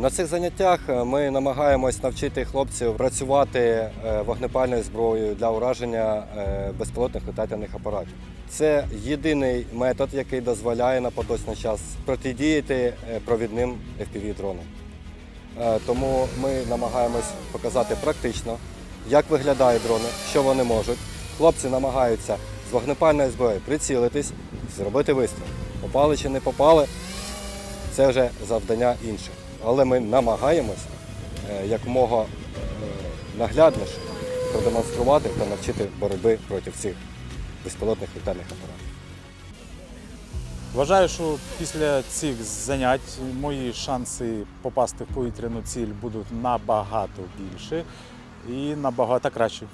На цих заняттях ми намагаємось навчити хлопців працювати е, вогнепальною зброєю для ураження е, безпілотних летательних апаратів. Це єдиний метод, який дозволяє на поточний час протидіяти е, провідним FPV-дронам. Е, Тому ми намагаємось показати практично, як виглядають дрони, що вони можуть. Хлопці намагаються з вогнепальної зброї прицілитись, зробити вистріл. Попали чи не попали, це вже завдання інше. Але ми намагаємось е, якомога е, наглядніше продемонструвати та навчити боротьби проти цих безпілотних літальних апаратів. Вважаю, що після цих занять мої шанси попасти в повітряну ціль будуть набагато більше і набагато краще.